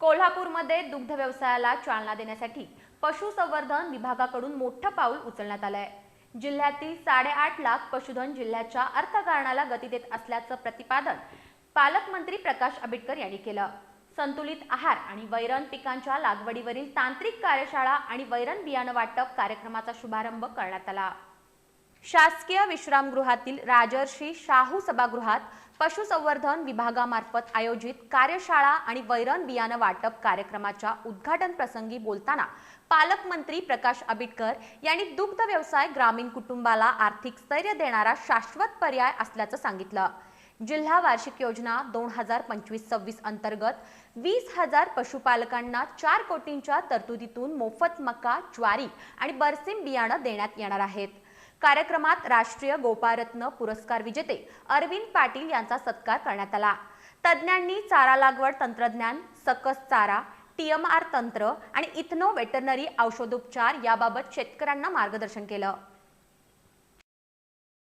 कोल्हापूरमध्ये दुग्ध व्यवसायाला चालना देण्यासाठी पशुसंवर्धन विभागाकडून मोठं पाऊल उचलण्यात आलंय. जिल्ह्यातील साडेआठ लाख पशुधन जिल्ह्याच्या अर्थकारणाला गती देत असल्याचं प्रतिपादन पालकमंत्री प्रकाश आंबेडकर यांनी केलं. संतुलित आहार आणि वैरण पिकांच्या लागवडीवरील तांत्रिक कार्यशाळा आणि वैरण बियाणं वाटप कार्यक्रमाचा शुभारंभ करण्यात आला. शासकीय विश्रामगृहातील राजर्षी शाहू सभागृहात पशुसंवर्धन विभागामार्फत आयोजित कार्यशाळा आणि वैरण बियाणं वाटप कार्यक्रमाच्या उद्घाटन प्रसंगी बोलताना पालकमंत्री प्रकाश आंबेडकर यांनी दुग्ध व्यवसाय ग्रामीण कुटुंबाला आर्थिक स्थैर्य देणारा शाश्वत पर्याय असल्याचं सांगितलं. जिल्हा वार्षिक योजना दोन हजार पंचवीस सव्वीस अंतर्गत वीस हजार पशुपालकांना चार कोटींच्या तरतुदीतून मोफत मका ज्वारी आणि बरसिम बियाणं देण्यात येणार आहेत. कार्यक्रमात राष्ट्रीय गोपारत्न पुरस्कार विजेते अरविंद पाटील यांचा सत्कार करण्यात आला. तज्ज्ञांनी चारा लागवड तंत्रज्ञान सकस चारा टीएमआर तंत्र आणि इथनो वेटरनरी औषधोपचार याबाबत शेतकऱ्यांना मार्गदर्शन केलं.